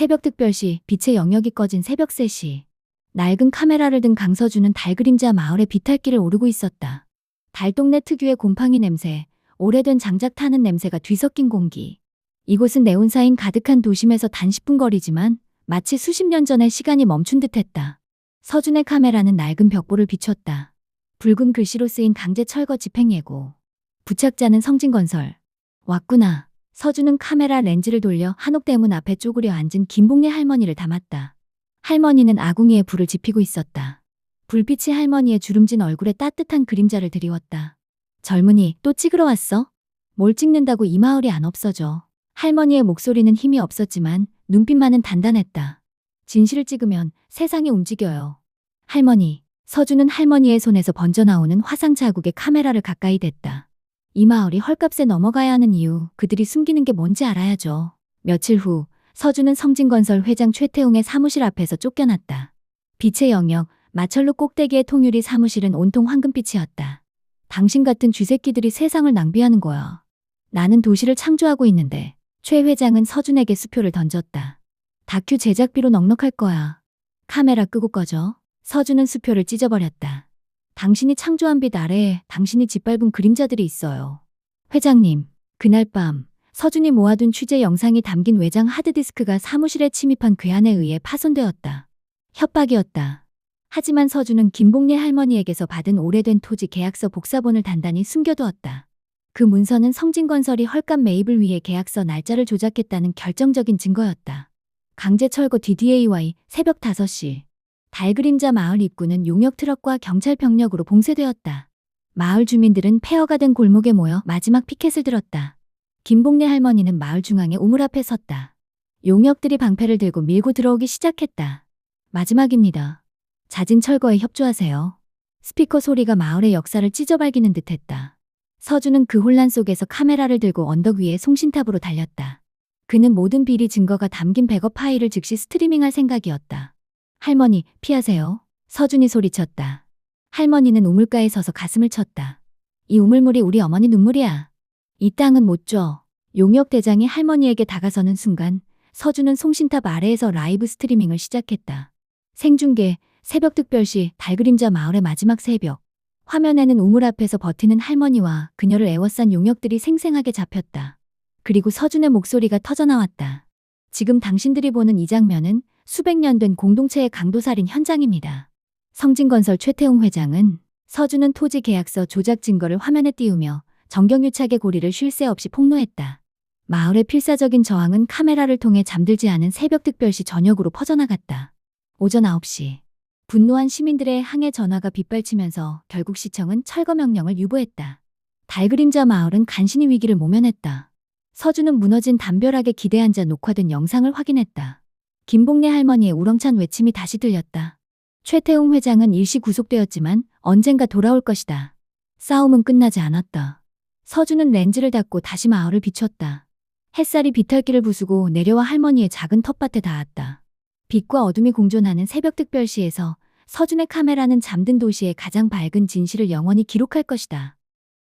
새벽 특별시 빛의 영역이 꺼진 새벽 3시. 낡은 카메라를 든 강서준은 달그림자 마을의 비탈길을 오르고 있었다. 달동네 특유의 곰팡이 냄새, 오래된 장작 타는 냄새가 뒤섞인 공기. 이곳은 네온사인 가득한 도심에서 단 10분 거리지만 마치 수십 년 전의 시간이 멈춘 듯했다. 서준의 카메라는 낡은 벽보를 비췄다. 붉은 글씨로 쓰인 강제 철거 집행 예고. 부착자는 성진건설. 왔구나. 서준은 카메라 렌즈를 돌려 한옥대문 앞에 쪼그려 앉은 김봉래 할머니를 담았다. 할머니는 아궁이에 불을 지피고 있었다. 불빛이 할머니의 주름진 얼굴에 따뜻한 그림자를 드리웠다. 젊은이, 또 찍으러 왔어? 뭘 찍는다고 이 마을이 안 없어져. 할머니의 목소리는 힘이 없었지만 눈빛만은 단단했다. 진실을 찍으면 세상이 움직여요. 할머니, 서준은 할머니의 손에서 번져나오는 화상 자국에 카메라를 가까이 댔다. 이 마을이 헐값에 넘어가야 하는 이유, 그들이 숨기는 게 뭔지 알아야죠. 며칠 후, 서준은 성진건설 회장 최태웅의 사무실 앞에서 쫓겨났다. 빛의 영역, 마철로 꼭대기의 통유리 사무실은 온통 황금빛이었다. 당신 같은 쥐새끼들이 세상을 낭비하는 거야. 나는 도시를 창조하고 있는데, 최 회장은 서준에게 수표를 던졌다. 다큐 제작비로 넉넉할 거야. 카메라 끄고 꺼져. 서준은 수표를 찢어버렸다. 당신이 창조한 빛 아래에 당신이 짓밟은 그림자들이 있어요. 회장님, 그날 밤 서준이 모아둔 취재 영상이 담긴 외장 하드디스크가 사무실에 침입한 괴한에 의해 파손되었다. 협박이었다. 하지만 서준은 김봉래 할머니에게서 받은 오래된 토지 계약서 복사본을 단단히 숨겨두었다. 그 문서는 성진건설이 헐값 매입을 위해 계약서 날짜를 조작했다는 결정적인 증거였다. 강제 철거 DDAY 새벽 5시. 달그림자 마을 입구는 용역 트럭과 경찰 병력으로 봉쇄되었다. 마을 주민들은 폐허가 된 골목에 모여 마지막 피켓을 들었다. 김봉래 할머니는 마을 중앙의 우물 앞에 섰다. 용역들이 방패를 들고 밀고 들어오기 시작했다. 마지막입니다. 자진 철거에 협조하세요. 스피커 소리가 마을의 역사를 찢어발기는 듯했다. 서준은 그 혼란 속에서 카메라를 들고 언덕 위에 송신탑으로 달렸다. 그는 모든 비리 증거가 담긴 백업 파일을 즉시 스트리밍할 생각이었다. 할머니, 피하세요. 서준이 소리쳤다. 할머니는 우물가에 서서 가슴을 쳤다. 이 우물물이 우리 어머니 눈물이야. 이 땅은 못 줘. 용역 대장이 할머니에게 다가서는 순간 서준은 송신탑 아래에서 라이브 스트리밍을 시작했다. 생중계, 새벽 특별시, 달그림자 마을의 마지막 새벽. 화면에는 우물 앞에서 버티는 할머니와 그녀를 애워싼 용역들이 생생하게 잡혔다. 그리고 서준의 목소리가 터져나왔다. 지금 당신들이 보는 이 장면은 수백 년 된 공동체의 강도살인 현장입니다. 성진건설 최태웅 회장은 서준은 토지 계약서 조작 증거를 화면에 띄우며 정경유착의 고리를 쉴 새 없이 폭로했다. 마을의 필사적인 저항은 카메라를 통해 잠들지 않은 새벽 특별시 전역으로 퍼져나갔다. 오전 9시. 분노한 시민들의 항해 전화가 빗발치면서 결국 시청은 철거 명령을 유보했다. 달그림자 마을은 간신히 위기를 모면했다. 서준은 무너진 담벼락에 기대앉아 녹화된 영상을 확인했다. 김봉래 할머니의 우렁찬 외침이 다시 들렸다. 최태웅 회장은 일시 구속되었지만 언젠가 돌아올 것이다. 싸움은 끝나지 않았다. 서준은 렌즈를 닫고 다시 마을을 비췄다. 햇살이 비탈길을 부수고 내려와 할머니의 작은 텃밭에 닿았다. 빛과 어둠이 공존하는 새벽 특별시에서 서준의 카메라는 잠든 도시의 가장 밝은 진실을 영원히 기록할 것이다.